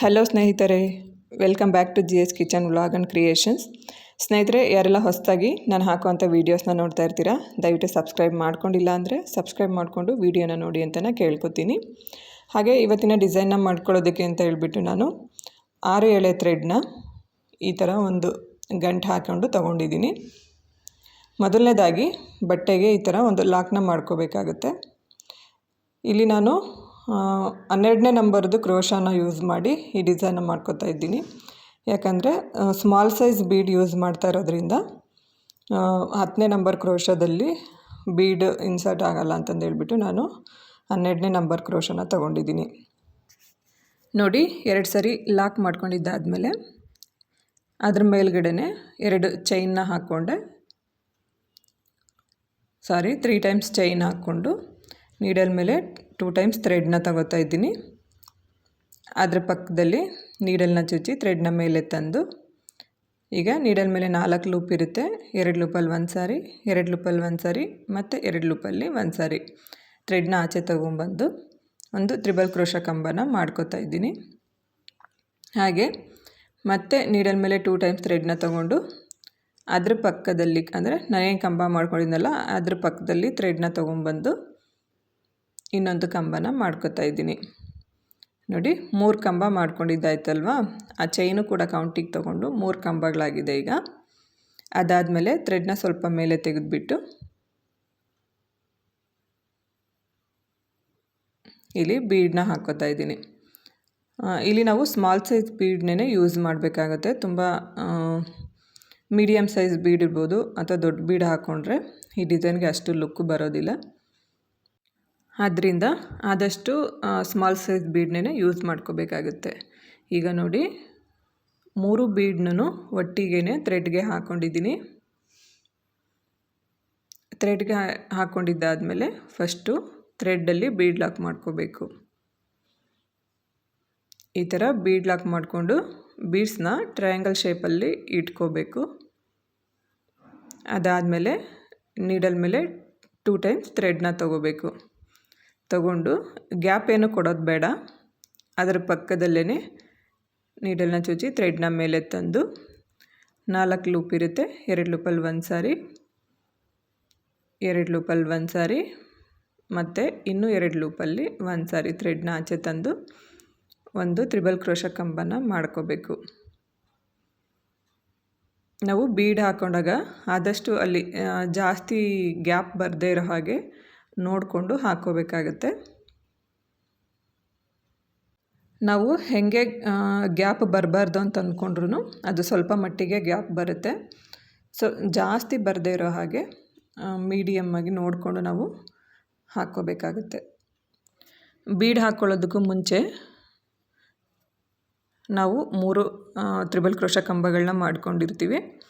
Hello ಸ್ನೇಹಿತರೆ welcome back to G S kitchen vlog and creations ಸ್ನೇಹಿತರೆ, ಯಾರೆಲ್ಲ ಹೊಸದಾಗಿ ನಾನು ಹಾಕುವಂಥ ವೀಡಿಯೋಸ್ನ ನೋಡ್ತಾ ಇರ್ತೀರಾ, ದಯವಿಟ್ಟು ಸಬ್ಸ್ಕ್ರೈಬ್ ಮಾಡ್ಕೊಂಡಿಲ್ಲ ಅಂದರೆ ಸಬ್ಸ್ಕ್ರೈಬ್ ಮಾಡಿಕೊಂಡು ವೀಡಿಯೋನ ನೋಡಿ ಅಂತಲೇ ಕೇಳ್ಕೊತೀನಿ. ಹಾಗೆ ಇವತ್ತಿನ ಡಿಸೈನ್ನ ಮಾಡ್ಕೊಳ್ಳೋದಕ್ಕೆ ಅಂತ ಹೇಳ್ಬಿಟ್ಟು ನಾನು ಆರು ಎಳೆ ಥ್ರೆಡ್ನ ಈ ಥರ ಒಂದು ಗಂಟು ಹಾಕ್ಕೊಂಡು ತೊಗೊಂಡಿದ್ದೀನಿ. ಮೊದಲನೇದಾಗಿ ಬಟ್ಟೆಗೆ ಈ ಥರ ಒಂದು ಲಾಕ್ನ ಮಾಡ್ಕೋಬೇಕಾಗುತ್ತೆ. ಇಲ್ಲಿ ನಾನು ಹನ್ನೆರಡನೇ ನಂಬರ್ದು ಕ್ರೋಶಾನ ಯೂಸ್ ಮಾಡಿ ಈ ಡಿಸೈನ್ ಮಾಡ್ಕೋತಾ ಇದ್ದೀನಿ. ಯಾಕಂದರೆ ಸ್ಮಾಲ್ ಸೈಜ್ ಬೀಡ್ ಯೂಸ್ ಮಾಡ್ತಾ ಇರೋದ್ರಿಂದ ಹತ್ತನೇ ನಂಬರ್ ಕ್ರೋಶದಲ್ಲಿ ಬೀಡ್ ಇನ್ಸರ್ಟ್ ಆಗಲ್ಲ ಅಂತಂದು ಹೇಳ್ಬಿಟ್ಟು ನಾನು ಹನ್ನೆರಡನೇ ನಂಬರ್ ಕ್ರೋಶನ ತೊಗೊಂಡಿದ್ದೀನಿ. ನೋಡಿ, ಎರಡು ಸರಿ ಲಾಕ್ ಮಾಡ್ಕೊಂಡಿದ್ದಾದಮೇಲೆ, ಅದ್ರ ಮೇಲ್ಗಡೆ ಎರಡು ಚೈನ್ನ ಹಾಕ್ಕೊಂಡೆ. ಸಾರಿ ತ್ರೀ ಟೈಮ್ಸ್ ಚೈನ್ ಹಾಕ್ಕೊಂಡು ನೀಡಲ್ ಮೇಲೆ ಟೂ ಟೈಮ್ಸ್ ಥ್ರೆಡ್ನ ತಗೋತಾ ಇದ್ದೀನಿ. ಅದರ ಪಕ್ಕದಲ್ಲಿ ನೀಡಲ್ನ ಚುಚ್ಚಿ ಥ್ರೆಡ್ನ ಮೇಲೆ ತಂದು, ಈಗ ನೀಡಲ್ ಮೇಲೆ ನಾಲ್ಕು ಲೂಪ್ ಇರುತ್ತೆ. ಎರಡು ಲೂಪಲ್ಲಿ ಒಂದು ಸಾರಿ, ಎರಡು ಲೂಪಲ್ಲಿ ಒಂದು ಸಾರಿ, ಮತ್ತು ಎರಡು ಲೂಪಲ್ಲಿ ಒಂದು ಸಾರಿ. ಥ್ರೆಡ್ನ ಆಚೆ ತೊಗೊಂಬಂದು ಒಂದು ತ್ರಿಬಲ್ ಕ್ರೋಶ ಕಂಬನ ಮಾಡ್ಕೋತಾ ಇದ್ದೀನಿ. ಹಾಗೆ ಮತ್ತೆ ನೀಡಲ್ ಮೇಲೆ ಟೂ ಟೈಮ್ಸ್ ಥ್ರೆಡ್ನ ತೊಗೊಂಡು ಅದ್ರ ಪಕ್ಕದಲ್ಲಿ, ಅಂದರೆ ನಾನೇನು ಕಂಬ ಮಾಡ್ಕೊಂಡಿದ್ನಲ್ಲ, ಅದ್ರ ಪಕ್ಕದಲ್ಲಿ ಥ್ರೆಡ್ನ ತೊಗೊಂಬಂದು ಇನ್ನೊಂದು ಕಂಬನ ಮಾಡ್ಕೋತಾ ಇದ್ದೀನಿ. ನೋಡಿ, ಮೂರು ಕಂಬ ಮಾಡ್ಕೊಂಡಿದ್ದಾಯ್ತಲ್ವಾ? ಆ ಚೈನು ಕೂಡ ಕೌಂಟಿಗೆ ತೊಗೊಂಡು ಮೂರು ಕಂಬಗಳಾಗಿದೆ ಈಗ. ಅದಾದಮೇಲೆ ಥ್ರೆಡ್ನ ಸ್ವಲ್ಪ ಮೇಲೆ ತೆಗೆದುಬಿಟ್ಟು ಇಲ್ಲಿ ಬೀಡನ್ನ ಹಾಕೋತಾ ಇದ್ದೀನಿ. ಇಲ್ಲಿ ನಾವು ಸ್ಮಾಲ್ ಸೈಜ್ ಬೀಡ್ನೇ ಯೂಸ್ ಮಾಡಬೇಕಾಗತ್ತೆ. ತುಂಬ ಮೀಡಿಯಮ್ ಸೈಜ್ ಬೀಡ್ ಇರ್ಬೋದು ಅಥವಾ ದೊಡ್ಡ ಬೀಡ್ ಹಾಕ್ಕೊಂಡ್ರೆ ಈ ಡಿಸೈನ್ಗೆ ಅಷ್ಟು ಲುಕ್ ಬರೋದಿಲ್ಲ. ಆದ್ದರಿಂದ ಆದಷ್ಟು ಸ್ಮಾಲ್ ಸೈಜ್ ಬೀಡ್ನೇ ಯೂಸ್ ಮಾಡ್ಕೋಬೇಕಾಗುತ್ತೆ. ಈಗ ನೋಡಿ, ಮೂರು ಬೀಡ್ನೂ ಒಟ್ಟಿಗೆ ಥ್ರೆಡ್ಗೆ ಹಾಕ್ಕೊಂಡಿದ್ದೀನಿ ಥ್ರೆಡ್ಗೆ ಹಾಕ್ಕೊಂಡಿದ್ದಾದಮೇಲೆ ಫಸ್ಟು ಥ್ರೆಡ್ಡಲ್ಲಿ ಬೀಡ್ ಲಾಕ್ ಮಾಡ್ಕೋಬೇಕು. ಈ ಥರ ಬೀಡ್ ಲಾಕ್ ಮಾಡಿಕೊಂಡು ಬೀಡ್ಸ್ನ ಟ್ರಯಾಂಗಲ್ ಶೇಪಲ್ಲಿ ಇಟ್ಕೋಬೇಕು. ಅದಾದಮೇಲೆ ನೀಡಲ್ ಮೇಲೆ ಟೂ ಟೈಮ್ಸ್ ಥ್ರೆಡ್ನ ತೊಗೋಬೇಕು. ತಗೊಂಡು ಗ್ಯಾಪ್ ಏನು ಕೊಡೋದು ಬೇಡ. ಅದರ ಪಕ್ಕದಲ್ಲೇ ನೀಡಲ್ನ ಚುಚ್ಚಿ ಥ್ರೆಡ್ನ ಮೇಲೆ ತಂದು ನಾಲ್ಕು ಲೂಪ್ ಇರುತ್ತೆ. ಎರಡು ಲೂಪಲ್ಲಿ ಒಂದು ಸಾರಿ, ಎರಡು ಲೂಪಲ್ಲಿ ಒಂದು ಸಾರಿ, ಮತ್ತು ಇನ್ನೂ ಎರಡು ಲೂಪಲ್ಲಿ ಒಂದು ಸಾರಿ ಥ್ರೆಡ್ನ ಆಚೆ ತಂದು ಒಂದು ತ್ರಿಬಲ್ ಕ್ರೋಶ ಕಂಬನ ಮಾಡ್ಕೋಬೇಕು. ನಾವು ಬೀಡ್ ಹಾಕೊಂಡಾಗ ಆದಷ್ಟು ಅಲ್ಲಿ ಜಾಸ್ತಿ ಗ್ಯಾಪ್ ಬರದೇ ಇರೋ ಹಾಗೆ ನೋಡಿಕೊಂಡು ಹಾಕ್ಕೋಬೇಕಾಗತ್ತೆ. ನಾವು ಹೇಗೆ ಗ್ಯಾಪ್ ಬರಬಾರ್ದು ಅಂತ ಅಂದ್ಕೊಂಡ್ರು ಅದು ಸ್ವಲ್ಪ ಮಟ್ಟಿಗೆ ಗ್ಯಾಪ್ ಬರುತ್ತೆ. ಸೊ, ಜಾಸ್ತಿ ಬರದೇ ಇರೋ ಹಾಗೆ ಮೀಡಿಯಮ್ಮಾಗಿ ನೋಡಿಕೊಂಡು ನಾವು ಹಾಕ್ಕೋಬೇಕಾಗುತ್ತೆ. ಬೀಡ್ ಹಾಕ್ಕೊಳ್ಳೋದಕ್ಕೂ ಮುಂಚೆ ನಾವು ಮೂರು ತ್ರಿಬಲ್ ಕ್ರೋಶ ಕಂಬಗಳನ್ನ ಮಾಡ್ಕೊಂಡಿರ್ತೀವಿ.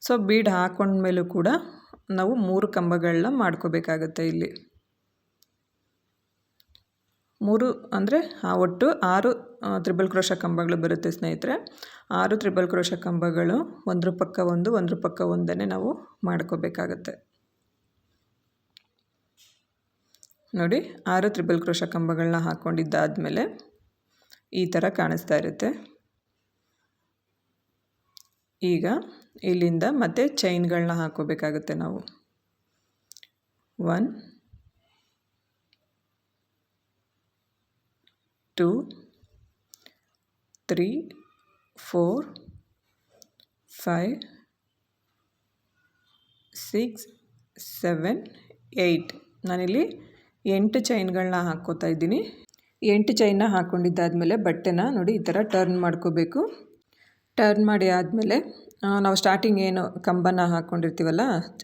ಸೊ, ಬೀಡ್ ಹಾಕೊಂಡ್ಮೇಲೂ ಕೂಡ ನಾವು ಮೂರು ಕಂಬಗಳನ್ನ ಮಾಡ್ಕೋಬೇಕಾಗತ್ತೆ ಇಲ್ಲಿ. ಮೂರು ಅಂದರೆ ಒಟ್ಟು ಆರು ತ್ರಿಬಲ್ ಕ್ರೋಶ ಕಂಬಗಳು ಬರುತ್ತೆ ಸ್ನೇಹಿತರೆ. ಆರು ತ್ರಿಬಲ್ ಕ್ರೋಶ ಕಂಬಗಳು ಒಂದರ ಪಕ್ಕ ಒಂದು, ಒಂದರ ಪಕ್ಕ ಒಂದನ್ನೇ ನಾವು ಮಾಡ್ಕೋಬೇಕಾಗತ್ತೆ. ನೋಡಿ, ಆರು ತ್ರಿಬಲ್ ಕ್ರೋಶ ಕಂಬಗಳನ್ನ ಹಾಕ್ಕೊಂಡಿದ್ದಾದಮೇಲೆ ಈ ಥರ ಕಾಣಿಸ್ತಾ ಇರುತ್ತೆ. ಈಗ ಇಲ್ಲಿಂದ ಮತ್ತೆ ಚೈನ್ಗಳನ್ನ ಹಾಕೋಬೇಕಾಗುತ್ತೆ ನಾವು. One two three four five six seven eight. ನಾನಿಲ್ಲಿ ಎಂಟು ಚೈನ್ಗಳನ್ನ ಹಾಕ್ಕೋತಾ ಇದ್ದೀನಿ. ಎಂಟು ಚೈನ್ನ ಹಾಕ್ಕೊಂಡಿದ್ದಾದಮೇಲೆ ಬಟ್ಟೆನ ನೋಡಿ ಈ ಥರ ಟರ್ನ್ ಮಾಡ್ಕೋಬೇಕು. ಟರ್ನ್ ಮಾಡಿ ಆದಮೇಲೆ ನಾವು ಸ್ಟಾರ್ಟಿಂಗ್ ಏನು ಕಂಬನ ಹಾಕ್ಕೊಂಡಿರ್ತೀವಲ್ಲ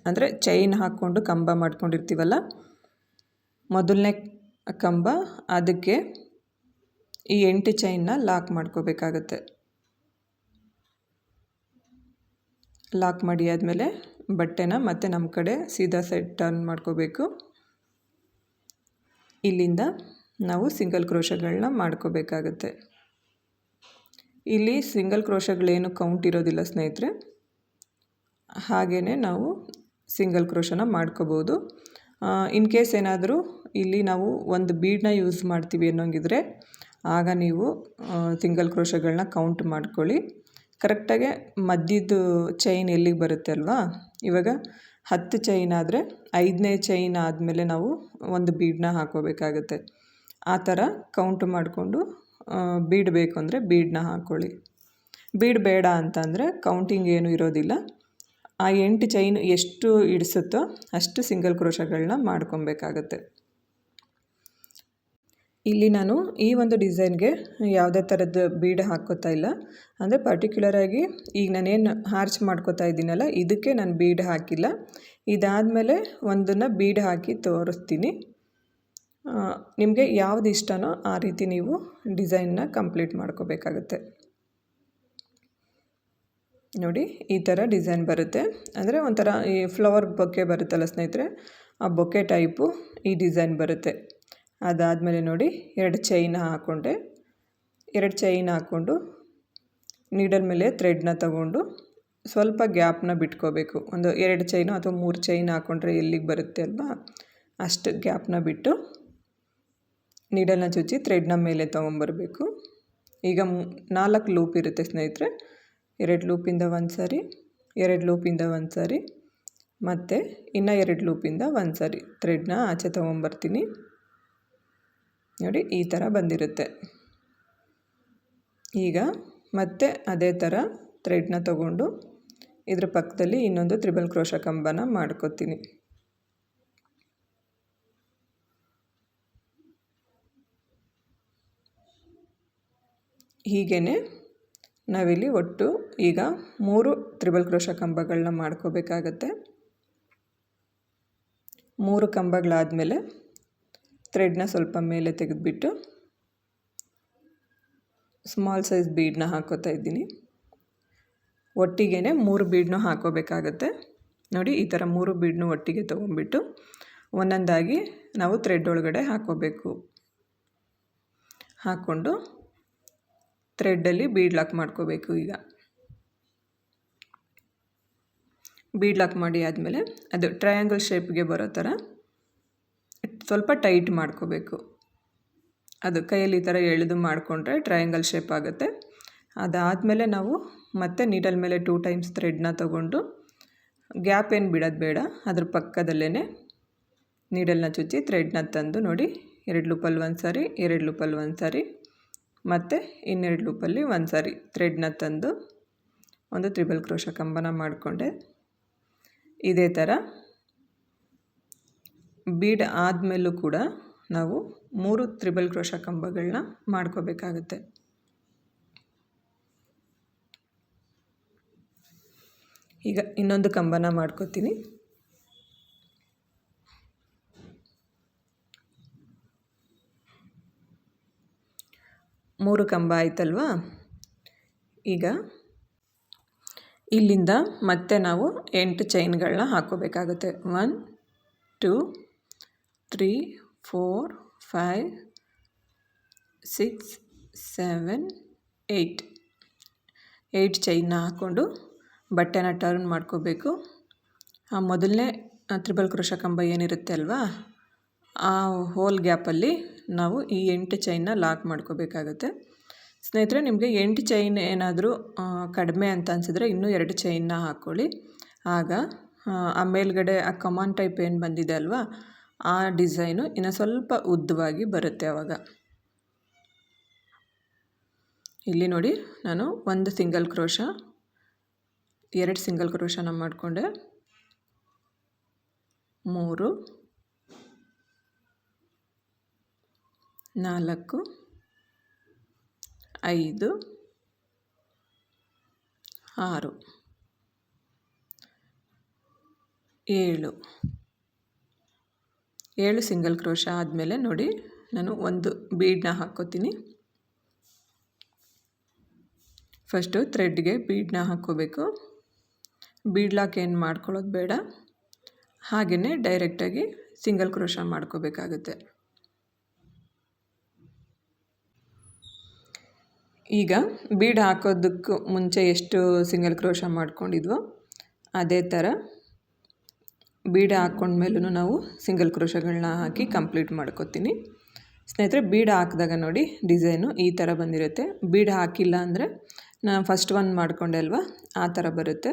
ಅಂದರೆ ಚೈನ್ ಹಾಕ್ಕೊಂಡು ಕಂಬ ಮಾಡ್ಕೊಂಡಿರ್ತೀವಲ್ಲ, ಮೊದಲನೇ ಕಂಬ, ಅದಕ್ಕೆ ಈ ಎಂಟು ಚೈನ್ನ ಲಾಕ್ ಮಾಡ್ಕೋಬೇಕಾಗತ್ತೆ. ಲಾಕ್ ಮಾಡಿ ಆದಮೇಲೆ ಬಟ್ಟೆನ ಮತ್ತೆ ನಮ್ಮ ಕಡೆ ಸೀದಾ ಸೈಡ್ ಟರ್ನ್ ಮಾಡ್ಕೋಬೇಕು. ಇಲ್ಲಿಂದ ನಾವು ಸಿಂಗಲ್ ಕ್ರೋಶಗಳನ್ನ ಮಾಡ್ಕೋಬೇಕಾಗತ್ತೆ. ಇಲ್ಲಿ ಸಿಂಗಲ್ ಕ್ರೋಶಗಳೇನು ಕೌಂಟ್ ಇರೋದಿಲ್ಲ ಸ್ನೇಹಿತರೆ. ಹಾಗೆಯೇ ನಾವು ಸಿಂಗಲ್ ಕ್ರೋಶನ ಮಾಡ್ಕೋಬೋದು. ಇನ್ ಕೇಸ್ ಏನಾದರೂ ಇಲ್ಲಿ ನಾವು ಒಂದು ಬೀಡನ್ನ ಯೂಸ್ ಮಾಡ್ತೀವಿ ಅನ್ನೋಂಗಿದ್ರೆ ಆಗ ನೀವು ಸಿಂಗಲ್ ಕ್ರೋಶಗಳನ್ನ ಕೌಂಟ್ ಮಾಡ್ಕೊಳ್ಳಿ. ಕರೆಕ್ಟಾಗೆ ಮಧ್ಯದ್ದು ಚೈನ್ ಎಲ್ಲಿಗೆ ಬರುತ್ತೆ ಅಲ್ವಾ? ಇವಾಗ ಹತ್ತು ಚೈನ್ ಆದರೆ ಐದನೇ ಚೈನ್ ಆದಮೇಲೆ ನಾವು ಒಂದು ಬೀಡನ್ನ ಹಾಕೋಬೇಕಾಗತ್ತೆ ಆ ಥರ ಕೌಂಟ್ ಮಾಡಿಕೊಂಡು ಬೀಡ್ ಬೇಕು ಅಂದರೆ ಬೀಡನ್ನ ಹಾಕ್ಕೊಳ್ಳಿ. ಬೀಡ್ ಬೇಡ ಅಂತಂದರೆ ಕೌಂಟಿಂಗ್ ಏನೂ ಇರೋದಿಲ್ಲ. ಆ ಎಂಟು ಚೈನ್ ಎಷ್ಟು ಇಡಿಸುತ್ತೋ ಅಷ್ಟು ಸಿಂಗಲ್ ಕ್ರೋಶಗಳನ್ನ ಮಾಡ್ಕೊಬೇಕಾಗತ್ತೆ. ಇಲ್ಲಿ ನಾನು ಈ ಒಂದು ಡಿಸೈನ್ಗೆ ಯಾವುದೇ ಥರದ ಬೀಡ್ ಹಾಕೋತಾ ಇಲ್ಲ. ಅಂದರೆ ಪರ್ಟಿಕ್ಯುಲರಾಗಿ ಈಗ ನಾನೇನು ಹಾರ್ಚ್ ಮಾಡ್ಕೋತಾ ಇದ್ದೀನಲ್ಲ, ಇದಕ್ಕೆ ನಾನು ಬೀಡ್ ಹಾಕಿಲ್ಲ. ಇದಾದಮೇಲೆ ಒಂದನ್ನು ಬೀಡ್ ಹಾಕಿ ತೋರಿಸ್ತೀನಿ. ನಿಮಗೆ ಯಾವ್ದು ಇಷ್ಟನೋ ಆ ರೀತಿ ನೀವು ಡಿಸೈನ್ನ ಕಂಪ್ಲೀಟ್ ಮಾಡ್ಕೋಬೇಕಾಗುತ್ತೆ. ನೋಡಿ, ಈ ಥರ ಡಿಸೈನ್ ಬರುತ್ತೆ. ಅಂದರೆ ಒಂಥರ ಈ ಫ್ಲವರ್ ಬೊಕ್ಕೆ ಬರುತ್ತಲ್ಲ ಸ್ನೇಹಿತರೆ, ಆ ಬೊಕ್ಕೆ ಟೈಪು ಈ ಡಿಸೈನ್ ಬರುತ್ತೆ. ಅದಾದಮೇಲೆ ನೋಡಿ ಎರಡು ಚೈನ್ ಹಾಕ್ಕೊಂಡೆ ಎರಡು ಚೈನ್ ಹಾಕ್ಕೊಂಡು ನೀಡಲ್ ಮೇಲೆ ಥ್ರೆಡ್ನ ತಗೊಂಡು ಸ್ವಲ್ಪ ಗ್ಯಾಪ್ನ ಬಿಟ್ಕೋಬೇಕು. ಒಂದು ಎರಡು ಚೈನು ಅಥವಾ ಮೂರು ಚೈನ್ ಹಾಕ್ಕೊಂಡ್ರೆ ಎಲ್ಲಿಗೆ ಬರುತ್ತೆ ಅಲ್ವಾ? ಅಷ್ಟು ಗ್ಯಾಪ್ನ ಬಿಟ್ಟು ನೀಡಲ್ನ ಚುಚ್ಚಿ ಥ್ರೆಡ್ನ ಮೇಲೆ ತೊಗೊಂಬರ್ಬೇಕು. ಈಗ ನಾಲ್ಕು ಲೂಪ್ ಇರುತ್ತೆ ಸ್ನೇಹಿತರೆ. ಎರಡು ಲೂಪಿಂದ ಒಂದು ಸಾರಿ, ಎರಡು ಲೂಪಿಂದ ಒಂದು ಸಾರಿ, ಮತ್ತು ಇನ್ನು ಎರಡು ಲೂಪಿಂದ ಒಂದು ಸಾರಿ ಥ್ರೆಡ್ನ ಆಚೆ ತೊಗೊಂಬರ್ತೀನಿ. ನೋಡಿ, ಈ ಥರ ಬಂದಿರುತ್ತೆ. ಈಗ ಮತ್ತೆ ಅದೇ ಥರ ಥ್ರೆಡ್ನ ತಗೊಂಡು ಇದರ ಪಕ್ಕದಲ್ಲಿ ಇನ್ನೊಂದು ತ್ರಿಬಲ್ ಕ್ರೋಶ ಕಂಬನ ಮಾಡ್ಕೋತೀನಿ. ಹೀಗೇ ನಾವಿಲ್ಲಿ ಒಟ್ಟು ಈಗ ಮೂರು ತ್ರಿಬಲ್ ಕ್ರೋಶ ಕಂಬಗಳನ್ನ ಮಾಡ್ಕೋಬೇಕಾಗತ್ತೆ. ಮೂರು ಕಂಬಗಳಾದಮೇಲೆ ಥ್ರೆಡ್ನ ಸ್ವಲ್ಪ ಮೇಲೆ ತೆಗೆದುಬಿಟ್ಟು ಸ್ಮಾಲ್ ಸೈಜ್ ಬೀಡನ್ನ ಹಾಕೋತಾ ಇದ್ದೀನಿ. ಒಟ್ಟಿಗೆ ಮೂರು ಬೀಡನ್ನೂ ಹಾಕೋಬೇಕಾಗತ್ತೆ. ನೋಡಿ, ಈ ಥರ ಮೂರು ಬೀಡನ್ನೂ ಒಟ್ಟಿಗೆ ತೊಗೊಂಡ್ಬಿಟ್ಟು ಒಂದೊಂದಾಗಿ ನಾವು ಥ್ರೆಡ್ ಒಳಗಡೆ ಹಾಕೋಬೇಕು. ಹಾಕ್ಕೊಂಡು ಥ್ರೆಡ್ಡಲ್ಲಿ ಬೀಡ್ ಲಾಕ್ ಮಾಡ್ಕೋಬೇಕು ಈಗ. ಬೀಡ್ ಲಾಕ್ ಮಾಡಿ ಆದಮೇಲೆ ಅದು ಟ್ರಯಾಂಗಲ್ ಶೇಪ್ಗೆ ಬರೋ ಥರ ಸ್ವಲ್ಪ ಟೈಟ್ ಮಾಡ್ಕೋಬೇಕು. ಅದು ಕೈಯಲ್ಲಿ ಈ ಥರ ಎಳೆದು ಮಾಡಿಕೊಂಡ್ರೆ ಟ್ರಯಾಂಗಲ್ ಶೇಪ್ ಆಗುತ್ತೆ. ಅದಾದಮೇಲೆ ನಾವು ಮತ್ತೆ ನೀಡಲ್ ಮೇಲೆ ಟೂ ಟೈಮ್ಸ್ ಥ್ರೆಡ್ನ ತೊಗೊಂಡು ಗ್ಯಾಪ್ ಏನು ಬಿಡೋದು ಬೇಡ, ಅದ್ರ ಪಕ್ಕದಲ್ಲೇ ನೀಡಲ್ನ ಚುಚ್ಚಿ ಥ್ರೆಡ್ನ ತಂದು ನೋಡಿ, ಎರಡು ಲೂಪಲ್ಲಿ ಒಂದು ಸಾರಿ, ಎರಡು ಲೂಪಲ್ಲಿ ಒಂದು ಸಾರಿ, ಮತ್ತು ಇನ್ನೆರಡು ಲೂಪಲ್ಲಿ ಒಂದು ಸಾರಿ ಥ್ರೆಡ್ನ ತಂದು ಒಂದು ತ್ರಿಬಲ್ ಕ್ರೋಶ ಕಂಬನ ಮಾಡಿಕೊಂಡೆ. ಇದೇ ಥರ ಬೀಡ್ ಆದಮೇಲೂ ಕೂಡ ನಾವು ಮೂರು ತ್ರಿಬಲ್ ಕ್ರೋಶ ಕಂಬಗಳನ್ನ ಮಾಡ್ಕೋಬೇಕಾಗುತ್ತೆ. ಈಗ ಇನ್ನೊಂದು ಕಂಬನ ಮಾಡ್ಕೋತೀನಿ. ಮೂರು ಕಂಬ ಆಯ್ತಲ್ವಾ? ಈಗ ಇಲ್ಲಿಂದ ಮತ್ತೆ ನಾವು ಎಂಟು ಚೈನ್ಗಳನ್ನ ಹಾಕೋಬೇಕಾಗುತ್ತೆ one two three, four, five, six, seven, eight. Eight ಚೈನ್ನ ಹಾಕ್ಕೊಂಡು ಬಟ್ಟೆನ ಟರ್ನ್ ಮಾಡ್ಕೋಬೇಕು. ಆ ಮೊದಲನೇ ತ್ರಿಬಲ್ ಕ್ರೋಶ ಕಂಬ ಏನಿರುತ್ತೆ ಅಲ್ವಾ? ಆ ಹೋಲ್ ಗ್ಯಾಪಲ್ಲಿ ನಾವು ಈ ಎಂಟು ಚೈನ್ನ ಲಾಕ್ ಮಾಡ್ಕೋಬೇಕಾಗುತ್ತೆ. ಸ್ನೇಹಿತರೆ, ನಿಮಗೆ ಎಂಟು ಚೈನ್ ಏನಾದರೂ ಕಡಿಮೆ ಅಂತ ಅನಿಸಿದ್ರೆ ಇನ್ನೂ ಎರಡು ಚೈನ್ನ ಹಾಕ್ಕೊಳ್ಳಿ. ಆಗ ಆ ಮೇಲ್ಗಡೆ ಆ ಕಮಾನ್ ಟೈಪ್ ಏನು ಬಂದಿದೆ ಅಲ್ವಾ? ಆ ಡಿಸೈನು ಇನ್ನು ಸ್ವಲ್ಪ ಉದ್ದವಾಗಿ ಬರುತ್ತೆ ಆವಾಗ ಇಲ್ಲಿ ನೋಡಿ ನಾನು ಒಂದು ಸಿಂಗಲ್ ಕ್ರೋಶ, ಎರಡು ಸಿಂಗಲ್ ಕ್ರೋಶನ ಮಾಡಿಕೊಂಡೆ. ಮೂರು, ನಾಲ್ಕು, ಐದು, ಆರು, ಏಳು. ಏಳು ಸಿಂಗಲ್ ಕ್ರೋಶ ಆದಮೇಲೆ ನೋಡಿ ನಾನು ಒಂದು ಬೀಡನ್ನ ಹಾಕ್ಕೋತೀನಿ. ಫಸ್ಟು ಥ್ರೆಡ್ಗೆ ಬೀಡನ್ನ ಹಾಕ್ಕೋಬೇಕು. ಬೀಡ್ ಲಾಕ್ ಏನು ಮಾಡ್ಕೊಳ್ಳೋದು ಬೇಡ. ಹಾಗೆಯೇ ಡೈರೆಕ್ಟಾಗಿ ಸಿಂಗಲ್ ಕ್ರೋಶ ಮಾಡ್ಕೋಬೇಕಾಗುತ್ತೆ. ಈಗ ಬೀಡ್ ಹಾಕೋದಕ್ಕೂ ಮುಂಚೆ ಎಷ್ಟು ಸಿಂಗಲ್ ಕ್ರೋಶ ಮಾಡ್ಕೊಂಡಿದ್ವೋ ಅದೇ ಥರ ಬೀಡ್ ಹಾಕ್ಕೊಂಡ್ಮೇಲೂ ನಾವು ಸಿಂಗಲ್ ಕ್ರೋಶಗಳನ್ನ ಹಾಕಿ ಕಂಪ್ಲೀಟ್ ಮಾಡ್ಕೋತೀನಿ. ಸ್ನೇಹಿತರೆ, ಬೀಡ್ ಹಾಕಿದಾಗ ನೋಡಿ ಡಿಸೈನು ಈ ಥರ ಬಂದಿರುತ್ತೆ. ಬೀಡ್ ಹಾಕಿಲ್ಲ ಅಂದರೆ ನಾನು ಫಸ್ಟ್ ಒನ್ ಮಾಡಿಕೊಂಡೆ ಅಲ್ವಾ? ಆ ಥರ ಬರುತ್ತೆ.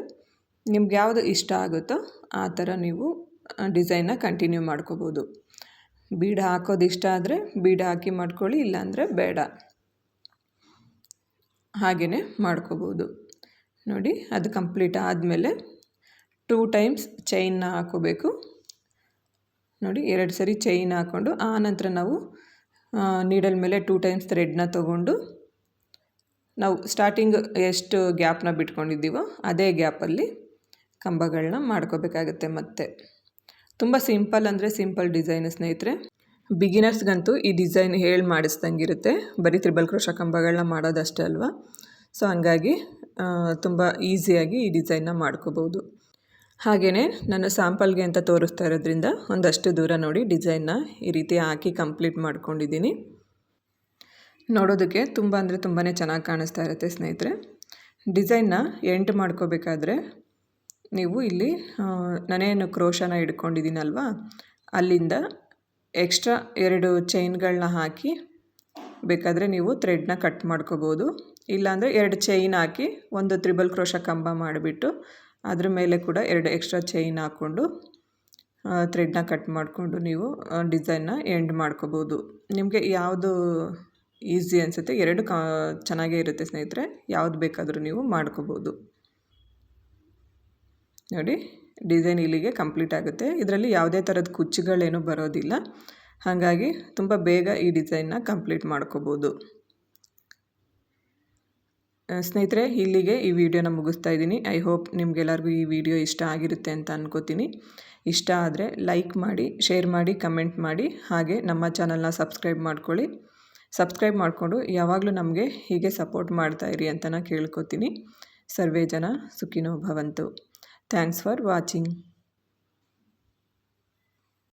ನಿಮ್ಗೆ ಯಾವುದು ಇಷ್ಟ ಆಗುತ್ತೋ ಆ ಥರ ನೀವು ಡಿಸೈನ್ನ ಕಂಟಿನ್ಯೂ ಮಾಡ್ಕೋಬೋದು. ಬೀಡ್ ಹಾಕೋದು ಇಷ್ಟ ಆದರೆ ಬೀಡ್ ಹಾಕಿ ಮಾಡ್ಕೊಳ್ಳಿ, ಇಲ್ಲಾಂದರೆ ಬೇಡ. ಹಾಗೆಯೇ ಮಾಡ್ಕೋಬೋದು. ನೋಡಿ, ಅದು ಕಂಪ್ಲೀಟ್ ಆದಮೇಲೆ ಟೂ ಟೈಮ್ಸ್ ಚೈನ್ನ ಹಾಕೋಬೇಕು ನೋಡಿ, ಎರಡು ಸರಿ ಚೈನ್ ಹಾಕ್ಕೊಂಡು, ಆ ನಂತರ ನಾವು ನೀಡಲ್ ಮೇಲೆ ಟೂ ಟೈಮ್ಸ್ ಥ್ರೆಡ್ನ ತೊಗೊಂಡು, ನಾವು ಸ್ಟಾರ್ಟಿಂಗ್ ಎಷ್ಟು ಗ್ಯಾಪ್ನ ಬಿಟ್ಕೊಂಡಿದ್ದೀವೋ ಅದೇ ಗ್ಯಾಪಲ್ಲಿ ಕಂಬಗಳನ್ನ ಮಾಡ್ಕೋಬೇಕಾಗತ್ತೆ ಮತ್ತೆ. ತುಂಬ ಸಿಂಪಲ್ ಅಂದರೆ ಸಿಂಪಲ್ ಡಿಸೈನ್ ಸ್ನೇಹಿತರೆ. ಬಿಗಿನರ್ಸ್ಗಂತೂ ಈ ಡಿಸೈನ್ ಹೇಳಿ ಮಾಡಿಸ್ದಂಗಿರುತ್ತೆ. ಬರೀ ತ್ರಿಬಲ್ ಕ್ರೋಶ ಕಂಬಗಳನ್ನ ಮಾಡೋದಷ್ಟೇ ಅಲ್ವಾ? ಸೊ ಹಂಗಾಗಿ ತುಂಬ ಈಸಿಯಾಗಿ ಈ ಡಿಸೈನ್ನ ಮಾಡ್ಕೋಬೋದು ಹಾಗೆಯೇ ನಾನು ಸ್ಯಾಂಪಲ್ಗೆ ಅಂತ ತೋರಿಸ್ತಾ ಇರೋದ್ರಿಂದ ಒಂದಷ್ಟು ದೂರ ನೋಡಿ ಡಿಸೈನ್ನ ಈ ರೀತಿ ಹಾಕಿ ಕಂಪ್ಲೀಟ್ ಮಾಡ್ಕೊಂಡಿದ್ದೀನಿ. ನೋಡೋದಕ್ಕೆ ತುಂಬ ಅಂದರೆ ತುಂಬಾ ಚೆನ್ನಾಗಿ ಕಾಣಿಸ್ತಾ ಇರುತ್ತೆ ಸ್ನೇಹಿತರೆ. ಡಿಸೈನ್ನ ಎಂಟು ಮಾಡ್ಕೋಬೇಕಾದ್ರೆ ನೀವು ಇಲ್ಲಿ ನಾನೇನು ಕ್ರೋಶನ ಇಟ್ಕೊಂಡಿದ್ದೀನಲ್ವಾ? ಅಲ್ಲಿಂದ ಎಕ್ಸ್ಟ್ರಾ ಎರಡು ಚೈನ್ಗಳನ್ನ ಹಾಕಿ ಬೇಕಾದರೆ ನೀವು ಥ್ರೆಡ್ನ ಕಟ್ ಮಾಡ್ಕೋಬೋದು. ಇಲ್ಲಾಂದರೆ ಎರಡು ಚೈನ್ ಹಾಕಿ ಒಂದು ತ್ರಿಬಲ್ ಕ್ರೋಶ ಕಂಬ ಮಾಡಿಬಿಟ್ಟು ಅದ್ರ ಮೇಲೆ ಕೂಡ ಎರಡು ಎಕ್ಸ್ಟ್ರಾ ಚೈನ್ ಹಾಕ್ಕೊಂಡು ಥ್ರೆಡ್ನ ಕಟ್ ಮಾಡಿಕೊಂಡು ನೀವು ಡಿಸೈನ್ನ ಎಂಡ್ ಮಾಡ್ಕೋಬೋದು. ನಿಮಗೆ ಯಾವುದು ಈಸಿ ಅನಿಸುತ್ತೆ, ಎರಡು ಕಾ, ಚೆನ್ನಾಗೇ ಇರುತ್ತೆ ಸ್ನೇಹಿತರೆ, ಯಾವುದು ಬೇಕಾದರೂ ನೀವು ಮಾಡ್ಕೋಬೋದು. ನೋಡಿ ಡಿಸೈನ್ ಇಲ್ಲಿಗೆ ಕಂಪ್ಲೀಟ್ ಆಗುತ್ತೆ. ಇದರಲ್ಲಿ ಯಾವುದೇ ಥರದ ಕುಚ್ಚುಗಳೇನು ಬರೋದಿಲ್ಲ. ಹಾಗಾಗಿ, ತುಂಬ ಬೇಗ ಈ ಡಿಸೈನ್ನ ಕಂಪ್ಲೀಟ್ ಮಾಡ್ಕೋಬೋದು. ಸ್ನೇಹಿತರೆ, ಇಲ್ಲಿಗೆ ಈ ವಿಡಿಯೋನ ಮುಗಿಸ್ತಾ ಇದ್ದೀನಿ. ಐ ಹೋಪ್ ನಿಮಗೆಲ್ಲರಿಗೂ ಈ ವಿಡಿಯೋ ಇಷ್ಟ ಆಗಿರುತ್ತೆ ಅಂತ ಅನ್ಕೋತೀನಿ. ಇಷ್ಟ ಆದರೆ ಲೈಕ್ ಮಾಡಿ, ಶೇರ್ ಮಾಡಿ, ಕಮೆಂಟ್ ಮಾಡಿ, ಹಾಗೆ ನಮ್ಮ ಚಾನಲ್ನ ಸಬ್ಸ್ಕ್ರೈಬ್ ಮಾಡ್ಕೊಳ್ಳಿ. ಸಬ್ಸ್ಕ್ರೈಬ್ ಮಾಡಿಕೊಂಡು ಯಾವಾಗಲೂ ನಮಗೆ ಹೀಗೆ ಸಪೋರ್ಟ್ ಮಾಡ್ತಾ ಇರಿ ಅಂತ ನಾನು ಕೇಳ್ಕೊತೀನಿ. ಸರ್ವೇ ಜನ ಸುಖಿನೋ ಭವಂತು. Thanks for watching.